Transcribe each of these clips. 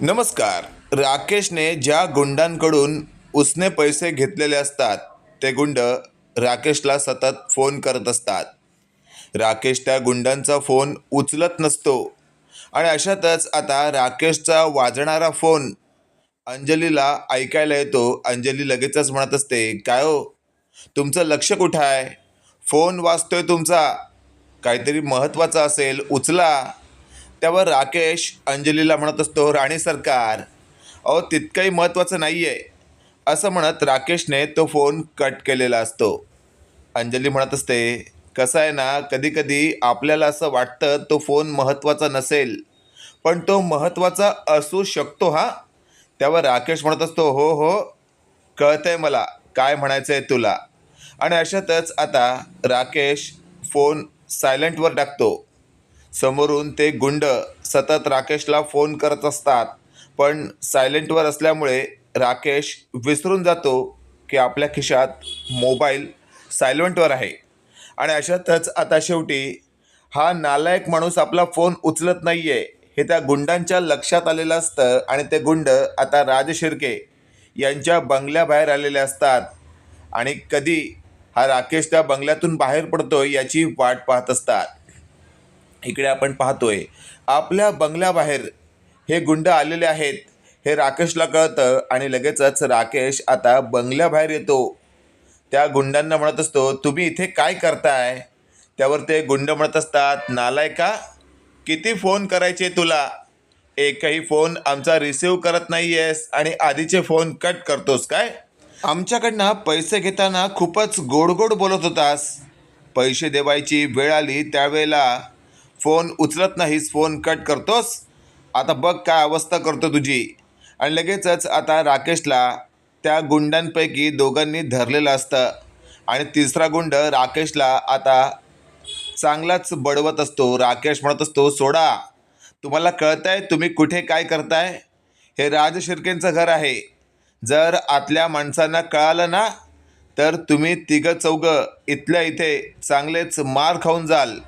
नमस्कार. राकेशने ज्या गुंडांकडून उसने पैसे घेतलेले असतात ते गुंड राकेशला सतत फोन करत असतात. राकेश त्या गुंडांचा फोन उचलत नसतो आणि अशातच आता राकेशचा वाजणारा फोन अंजलीला ऐकायला येतो. अंजली लगेचच म्हणत असते काय हो? तुमचं लक्ष कुठं आहे? फोन वाजतोय तुमचा. काहीतरी महत्त्वाचं असेल उचला. त्यावर राकेश अंजलीला म्हणत असतो राणी सरकार. अहो तितकंही महत्त्वाचं नाही आहे असं म्हणत राकेशने तो फोन कट केलेला असतो. अंजली म्हणत असते कसं आहे ना कधीकधी आपल्याला असं वाटतं तो फोन महत्त्वाचा नसेल पण तो महत्त्वाचा असू शकतो हा? त्यावर राकेश म्हणत असतो हो हो कळतं आहे मला काय म्हणायचं आहे तुला. आणि अशातच आता राकेश फोन सायलेंटवर टाकतो. समोरून ते गुंड सतत राकेशला फोन करत असतात. पण सायलेंटवर असल्यामुळे राकेश विसरून जातो की आपल्या खिशात मोबाईल सायलेंटवर आहे. आणि अशातच आता शेवटी हा नालायक माणूस आपला फोन उचलत नाही आहे हे त्या गुंडांच्या लक्षात आलेलं असतं आणि ते गुंड आता राज शिर्के यांच्या बंगल्याबाहेर आलेले असतात. आणि कधी हा राकेश त्या बंगल्यातून बाहेर पडतो याची वाट पाहत असतात. इकडे आपण पाहतोय आपल्या बंगल्याबाहेर हे गुंड आलेले आहेत हे राकेशला कळतं आणि लगेचच राकेश आता बंगल्याबाहेर येतो. त्या गुंडांना म्हणत असतो तुम्ही इथे काय करताय? त्यावर ते गुंड म्हणत असतात नालाय का? किती फोन करायचे तुला? एकही फोन आमचा रिसीव करत नाही आहेस आणि आधीचे फोन कट करतोस काय? आमच्याकडनं पैसे घेताना खूपच गोड गोड बोलत होतास. पैसे देवायची वेळ आली त्यावेळेला फोन उचलत नाहीस फोन कट करतोस? आता बघ काय अवस्था करतो तुझी. आणि लगेचच आता राकेशला त्या गुंडांपैकी दोघांनी धरलेलं असतं. आणि तिसरा गुंड राकेशला आता चांगलाच बडवत असतो. राकेश म्हणत असतो सोडा तुम्हाला कळत आहे तुम्ही कुठे काय करताय? हे राज शिर्केंचं घर आहे. जर आतल्या माणसांना कळालं ना तर तुम्ही तिघं चौघं इथल्या इथे चांगलेच मार खाऊन जाल.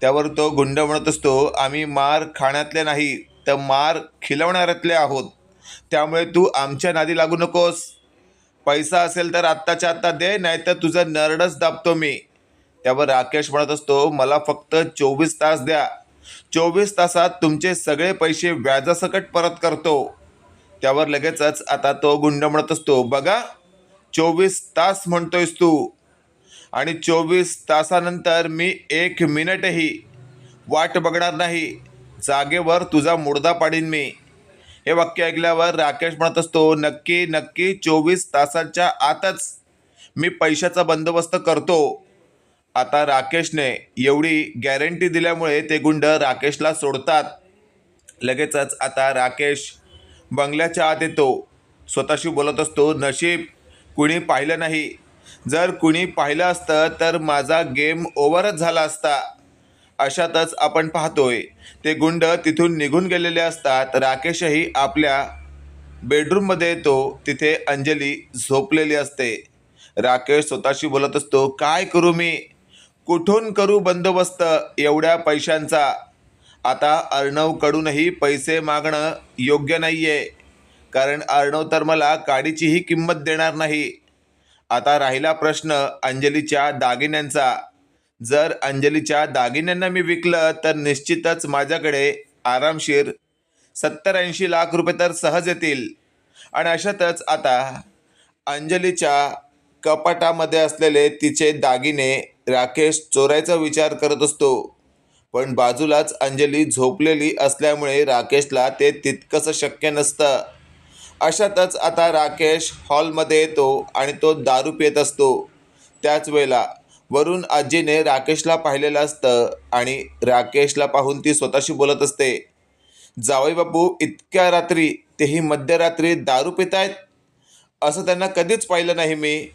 त्यावर तो गुंड म्हणत असतो आम्ही मार खाण्यातले नाही तर मार खिलवणाऱ्यातले आहोत. त्यामुळे तू आमच्या नादी लागू नकोस. पैसा असेल तर आत्ताच्या आत्ता दे नाही तर तुझं नरडच दाबतो मी. त्यावर राकेश म्हणत असतो मला फक्त चोवीस तास द्या. चोवीस तासात तुमचे सगळे पैसे व्याजासकट परत करतो. त्यावर लगेचच आता तो गुंड म्हणत असतो बघा चोवीस तास म्हणतोयस तू. आणि चोवीस तासानंतर मी एक मिनिटही वाट बघणार नाही. जागेवर तुझा मुडदा पाडीन मी. हे वाक्य ऐकल्यावर राकेश म्हणत असतो नक्की नक्की चोवीस तासाच्या आतच मी पैशाचा बंदोबस्त करतो. आता राकेशने एवढी गॅरंटी दिल्यामुळे ते गुंड राकेशला सोडतात. लगेचच आता राकेश बंगल्याच्या आत येतो. स्वतःशी बोलत असतो नशीब कुणी पाहिलं नाही. जर कुणी पाहिलं असतं तर माझा गेम ओव्हरच झाला असता. अशातच आपण पाहतोय ते गुंड तिथून निघून गेलेले असतात. राकेशही आपल्या बेडरूममध्ये येतो तिथे अंजली झोपलेली असते. राकेश स्वतःशी बोलत असतो काय करू मी? कुठून करू बंदोबस्त एवढ्या पैशांचा? आता अर्णवकडूनही पैसे मागणं योग्य नाही आहे कारण अर्णव तर मला काडीचीही किंमत देणार नाही. आता राहिला प्रश्न अंजलीच्या दागिन्यांचा. जर अंजलीच्या दागिन्यांना मी विकलं तर निश्चितच माझ्याकडे आरामशीर सत्तर ऐंशी लाख रुपये तर सहज येतील. आणि अशातच आता अंजलीच्या कपाटामध्ये असलेले तिचे दागिने राकेश चोरायचा विचार करत असतो. पण बाजूलाच अंजली झोपलेली असल्यामुळे राकेशला ते तितकंसं शक्य नसतं. अशातच आता राकेश हॉलमध्ये येतो आणि तो दारू पित असतो. त्याच वेळेला वरून आजीने राकेशला पाहिलेलं असतं आणि राकेशला पाहून ती स्वतःशी बोलत असते. जावई बापू इतक्या रात्री तेही मध्यरात्री दारू पित आहेत असं त्यांना कधीच पाहिलं नाही मी.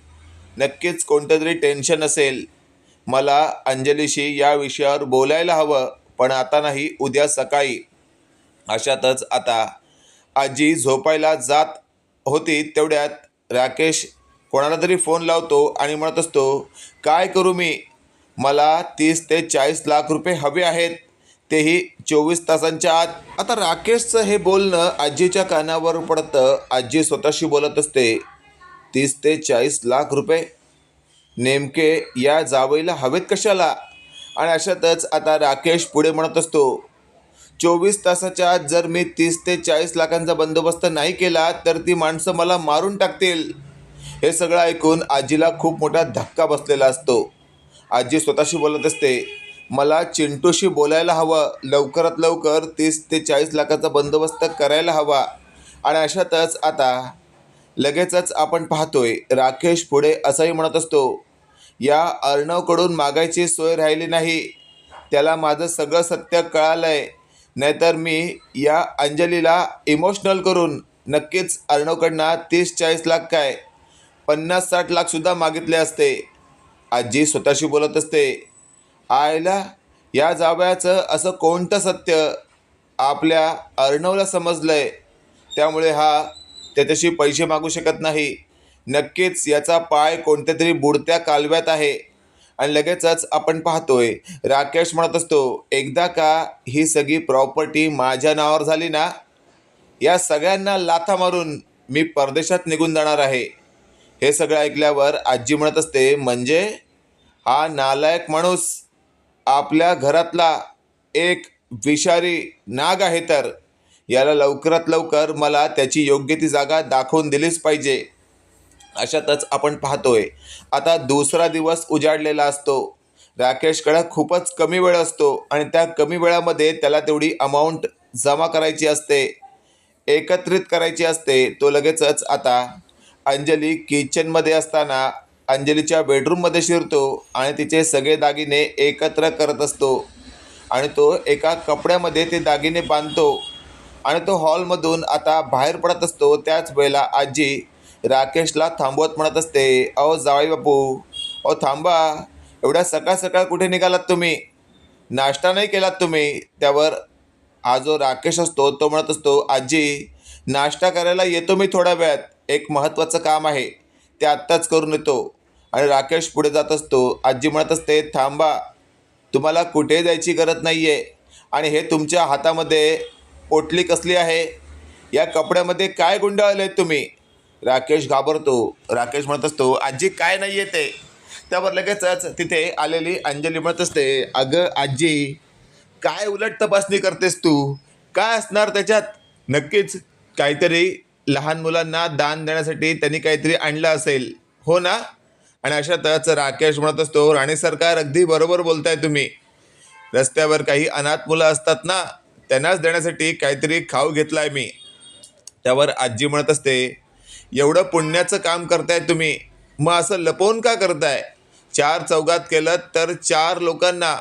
नक्कीच कोणतं तरी टेन्शन असेल. मला अंजलीशी या विषयावर बोलायला हवं पण आता नाही उद्या सकाळी. अशातच आता आजी झोपायला जात होती तेवढ्यात राकेश कोणाला तरी फोन लावतो आणि म्हणत असतो काय करू मी? मला तीस ते चाळीस लाख रुपये हवे आहेत. तेही चोवीस तासांच्या आत. आता राकेशचं हे बोलणं आजीच्या कानावर पडतं. आजी स्वतःशी बोलत असते तीस ते चाळीस लाख रुपये? नेमके या जावईला हवेत कशाला? आणि अशातच आता राकेश पुढे म्हणत असतो चोवीस तासाच्या आत जर मी तीस ते चाळीस लाखांचा बंदोबस्त नाही केला तर ती माणसं मला मारून टाकतील. हे सगळं ऐकून आजीला खूप मोठा धक्का बसलेला असतो. आजी स्वतःशी बोलत असते मला चिंटूशी बोलायला हवं. लवकरात लवकर तीस ते चाळीस लाखाचा बंदोबस्त करायला हवा. आणि अशातच आता लगेचच आपण पाहतोय राकेश पुढे असंही म्हणत असतो या अर्णवकडून मागायची सोय राहिली नाही. त्याला माझं सगळं सत्य कळालं आहे नाहीतर मी या अंजलीला इमोशनल करून नक्कीच अर्णवकडनं तीस चाळीस लाख काय पन्नास साठ लाखसुद्धा मागितले असते. आजी स्वतःशी बोलत असते आयला या जावयाचं असं कोणतं सत्य आपल्या अर्णवला समजलं आहे त्यामुळे हा त्याच्याशी पैसे मागू शकत नाही. नक्कीच याचा पाय कोणत्या तरी बुडत्या कालव्यात आहे. आणि लगेचच आपण पाहतोय राकेश म्हणत असतो एकदा का ही सगळी प्रॉपर्टी माझ्या नावावर झाली ना या सगळ्यांना लाथा मारून मी परदेशात निघून जाणार आहे. हे सगळं ऐकल्यावर आजी म्हणत असते म्हणजे हा नालायक माणूस आपल्या घरातला एक विषारी नाग आहे तर याला लवकरात लवकर मला त्याची योग्य ती जागा दाखवून दिलीच पाहिजे. अशातच आपण पाहतोय. आता दुसरा दिवस उजाडलेला असतो. राकेशकडे खूपच कमी वेळ असतो आणि त्या कमी वेळामध्ये त्याला तेवढी अमाऊंट जमा करायची असते. एकत्रित करायची असते. तो लगेचच आता अंजली किचनमध्ये असताना अंजलीच्या बेडरूममध्ये शिरतो आणि तिचे सगळे दागिने एकत्र करत असतो. आणि तो एका कपड्यामध्ये ते दागिने बांधतो. आणि तो हॉलमधून आता बाहेर पडत असतो. त्याच वेळेला आजी राकेशला थांबवत म्हणत असते अहो जावाई बापू अहो थांबा. एवढ्या सकाळ सकाळ कुठे निघालात तुम्ही? नाश्ता नाही केलात तुम्ही? त्यावर हा जो राकेश असतो तो म्हणत असतो आजी नाश्ता करायला येतो मी थोड्या वेळात. एक महत्त्वाचं काम आहे ते आत्ताच करून येतो. आणि राकेश पुढे जात असतो. आजी म्हणत असते थांबा तुम्हाला कुठे जायची गरज नाही आहे आणि हे तुमच्या हातामध्ये पोटली कसली आहे? या कपड्यामध्ये काय गुंडाळले तुम्ही? राकेश घाबरतो. राकेश म्हणत असतो आजी काय नाही आहे ते त्यावर लगेचच तिथे आलेली अंजली म्हणत असते अगं आजी काय उलट तपासणी करतेस तू? काय असणार त्याच्यात? नक्कीच काहीतरी लहान मुलांना दान देण्यासाठी त्यांनी काहीतरी आणलं असेल. हो ना? आणि अशातच राकेश म्हणत असतो राणे सरकार अगदी बरोबर बोलताय तुम्ही. रस्त्यावर काही अनाथ मुलं असतात ना त्यांनाच देण्यासाठी काहीतरी खाऊ घेतला आहे मी. त्यावर आजी म्हणत असते एवढं पुण्याचं काम करताय तुम्ही. मग असं लपवून का करताय? चार चौघात केलं तर चार लोकांना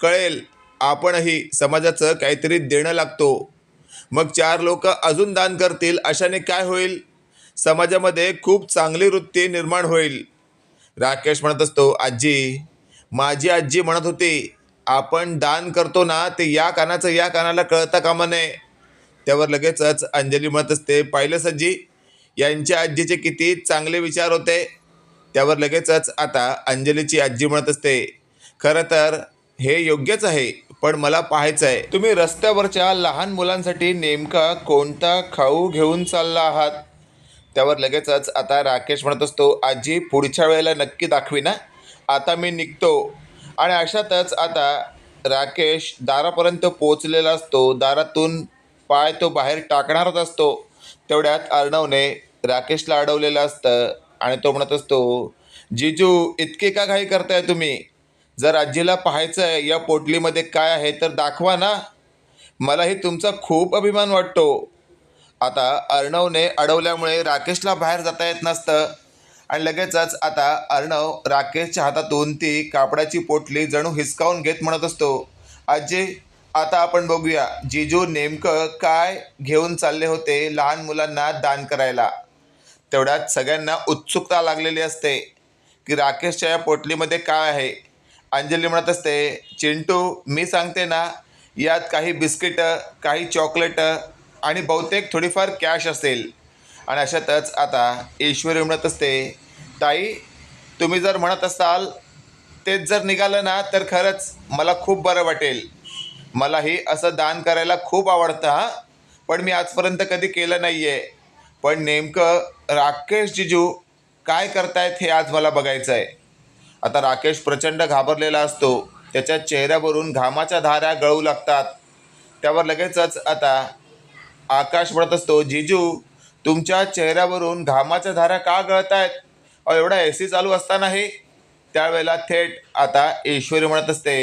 कळेल आपणही समाजाचं काहीतरी देणं लागतो. मग चार लोक अजून दान करतील अशाने काय होईल? समाजामध्ये खूप चांगली वृत्ती निर्माण होईल. राकेश म्हणत असतो आजी माझी आजी म्हणत होती आपण दान करतो ना ते या कानाचं या कानाला कळता कामा नये. त्यावर लगेचच अंजली म्हणत असते पाहिलं सज्जी यांच्या आजीचे किती चांगले विचार होते त्यावर लगेचच आता अंजलीची आजी म्हणत असते खरं तर हे योग्यच आहे पण मला पाहायचं आहे तुम्ही रस्त्यावरच्या लहान मुलांसाठी नेमका कोणता खाऊ घेऊन चालला आहात? त्यावर लगेचच आता राकेश म्हणत असतो आजी पुढच्या वेळेला नक्की दाखवी ना. आता मी निघतो. आणि अशातच आता राकेश दारापर्यंत पोचलेला असतो दारातून पाय तो बाहेर टाकणारच असतो. तेवढ्यात अर्णवने राकेशला अडवलेलं असतं आणि तो म्हणत असतो जिजू इतके का घाई करताय तुम्ही? जर आजीला पाहायचं आहे या पोटलीमध्ये काय आहे तर दाखवा ना. मलाही तुमचा खूप अभिमान वाटतो. आता अर्णवने अडवल्यामुळे राकेशला बाहेर जाता येत नसतं. आणि लगेचच आता अर्णव राकेशच्या हातातून ती कापडाची पोटली जणू हिसकावून घेत म्हणत असतो आजी आता आपण बघूया जिजू नेमकं काय घेऊन चालले होते लहान मुलांना दान करायला? तेवढ्यात सगळ्यांना उत्सुकता लागलेली असते की राकेशच्या या पोटलीमध्ये काय आहे. अंजली म्हणत असते चिंटू मी सांगते ना यात काही बिस्किटं काही चॉकलेटं आणि बहुतेक थोडीफार कॅश असेल. आणि अशातच आता ईश्वरी म्हणत असते ताई तुम्ही जर म्हणत असाल तेच जर निघालं ना तर खरंच मला खूप बरं वाटेल. मलाही असं दान करायला खूप आवडतं हां. पण मी आजपर्यंत कधी केलं नाही आहे पण नेमकं राकेश जिजू काय करतायत हे आज मला बघायचं आहे आता राकेश प्रचंड घाबरलेला असतो. त्याच्या चेहऱ्यावरून घामाच्या धाऱ्या गळू लागतात. त्यावर लगेचच आता आकाश म्हणत असतो जिजू तुमच्या चेहऱ्यावरून घामाच्या धारा का गळत आहेत अहो एवढा ए सी चालू असतानाही त्यावेळेला थेट आता ईश्वरी म्हणत असते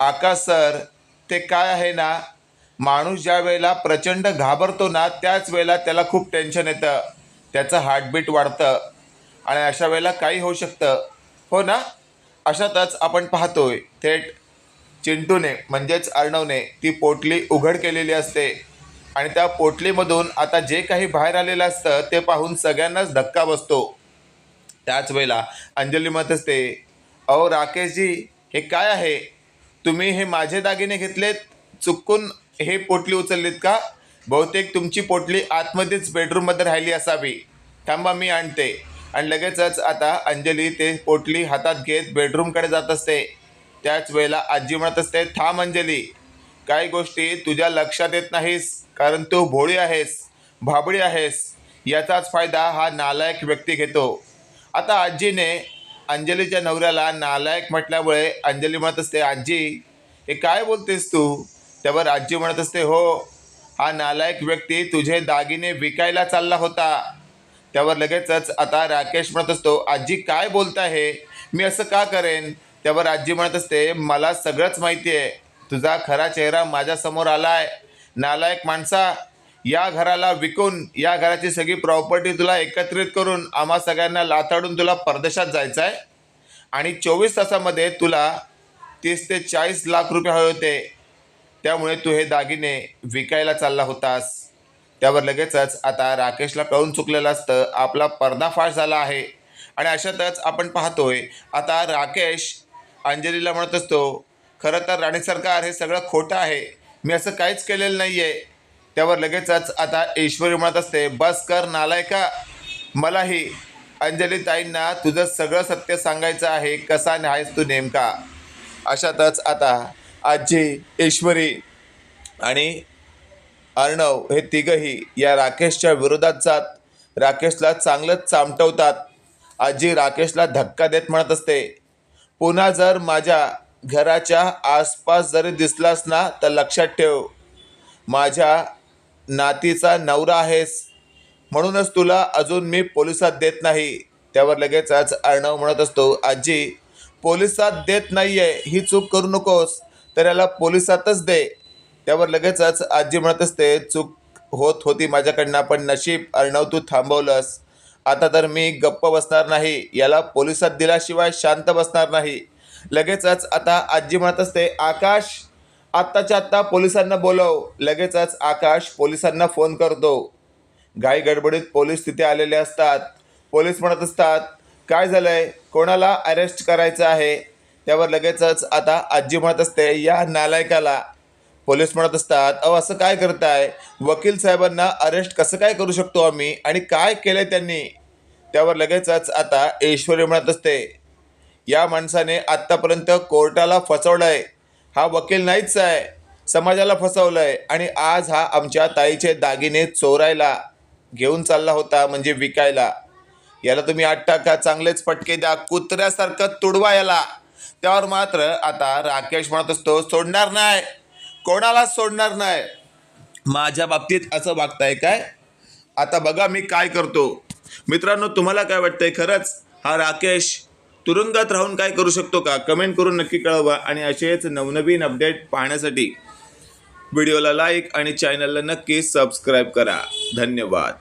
आकाश सर ते काय आहे ना? माणूस ज्या वेळेला प्रचंड घाबरतो ना त्याच वेळेला त्याला खूप टेन्शन येतं. त्याचं हार्टबीट वाढतं. आणि अशा वेळेला काही होऊ शकतं. हो ना? अशातच आपण पाहतोय थेट चिंटूने म्हणजेच अर्णवने ती पोटली उघड केलेली असते. आणि त्या पोटलीमधून आता जे काही बाहेर आलेलं असतं ते पाहून सगळ्यांनाच धक्का बसतो. त्याच वेळेला अंजली म्हणत असते अहो राकेशजी हे काय आहे? तुम्ही हे माझे दागिने घेतलेत? चुकून हे पोटली उचललीत का? बहुतेक तुमची पोटली आतमध्येच बेडरूममध्ये राहिली असावी. थांबा मी आणते. आणि लगेचच आता अंजली ते पोटली हातात घेत बेडरूमकडे जात असते. त्याच वेळेला आजी म्हणत असते थांब अंजली. काही गोष्टी तुझ्या लक्षात येत नाहीस कारण तू भोळी आहेस भाबडी आहेस. याचाच फायदा हा नालायक व्यक्ती घेतो. आता आजीने अंजलीच्या नवऱ्याला नालायक म्हटल्यामुळे अंजली म्हणत असते आजी हे काय बोलतेस तू? त्यावर आजी म्हणत असते हो हा नालायक व्यक्ती तुझे दागिने विकायला चालला होता. त्यावर लगेचच आता राकेश म्हणत असतो आजी काय बोलत आहे मी असं का करेन? त्यावर आजी म्हणत असते मला सगळंच माहिती आहे तुझा खरा चेहरा माझ्यासमोर आला आहे नालायक माणसा या घराला विकून या घराची सगळी प्रॉपर्टी तुला एकत्रित करून आम्हा सगळ्यांना लाथाडून तुला परदेशात जायचं आहे आणि चोवीस तासामध्ये तुला तीस ते चाळीस लाख रुपये हवे होते. त्यामुळे तू हे दागिने विकायला चालला होतास. त्यावर लगेचच आता राकेशला कळून चुकलेलं असतं आपला पर्दाफाश झाला आहे. आणि अशातच आपण पाहतोय आता राकेश अंजलीला म्हणत असतो खरं तर राणी सरकार हे सगळं खोटं आहे. मी असं काहीच केलेलं नाही आहे त्यावर लगेचच आता ईश्वरी म्हणत असते बस कर नालायका मलाही अंजली ताईंना तुझं सगळं सत्य सांगायचं आहे. कसा न्यायस तू नेमका? अशातच आता आजी ईश्वरी आणि अर्णव हे तिघही या राकेशच्या विरोधात जात राकेशला चांगलंच चामटवतात. आजी राकेशला धक्का देत म्हणत असते पुन्हा जर माझ्या घराच्या आसपास जरी दिसलास ना तर लक्षात ठेव माझ्या नातीचा नवरा आहेस. म्हणूनच तुला अजून मी पोलिसात देत नाही. त्यावर लगेचच अर्णव म्हणत असतो आजी पोलिसात देत नाही आहे ही चूक करू नकोस. तर याला पोलिसातच दे. त्यावर लगेचच आजी म्हणत असते चूक होत होती माझ्याकडनं. पण नशीब अर्णव तू थांबवलंस. आता तर मी गप्प बसणार नाही. याला पोलिसात दिल्याशिवाय शांत बसणार नाही. लगेचच आता आजी म्हणत असते आकाश आत्ताच्या आत्ता पोलिसांना बोलव. लगेचच आकाश पोलिसांना फोन करतो. घाई गडबडीत पोलीस तिथे आलेले असतात. पोलीस म्हणत असतात काय झालंय? कोणाला अरेस्ट करायचं आहे? त्यावर लगेचच आता आजी म्हणत असते या नालायकाला. पोलीस म्हणत असतात अहो असं काय करताय? वकील साहेबांना अरेस्ट कसं काय करू शकतो आम्ही? आणि काय केलंय त्यांनी? त्यावर लगेचच आता ऐश्वर्य म्हणत असते या माणसाने आत्तापर्यंत कोर्टाला फसवलंय. हा वकील नाहीच आहे. समाजाला फसवलंय. आणि आज हा आमच्या ताईचे दागिने चोरायला घेऊन चालला होता म्हणजे विकायला. याला तुम्ही आठ टाका चांगलेच फटके द्या. कुत्र्यासारखं तुडवा याला. त्यावर मात्र आता राकेश म्हणत असतो सोडणार नाही. कोणालाच सोडणार नाही? माझ्या बाबतीत असं वागताय काय? आता बघा मी काय करतो. मित्रांनो तुम्हाला काय वाटतंय? खरंच हा राकेश तुरुंगात राहून काय करू शकतो का? कमेंट करून नक्की कळवा आणि असेच नवनवीन अपडेट पाहण्यासाठी व्हिडिओला लाईक आणि चॅनलला नक्की सबस्क्राईब करा. धन्यवाद.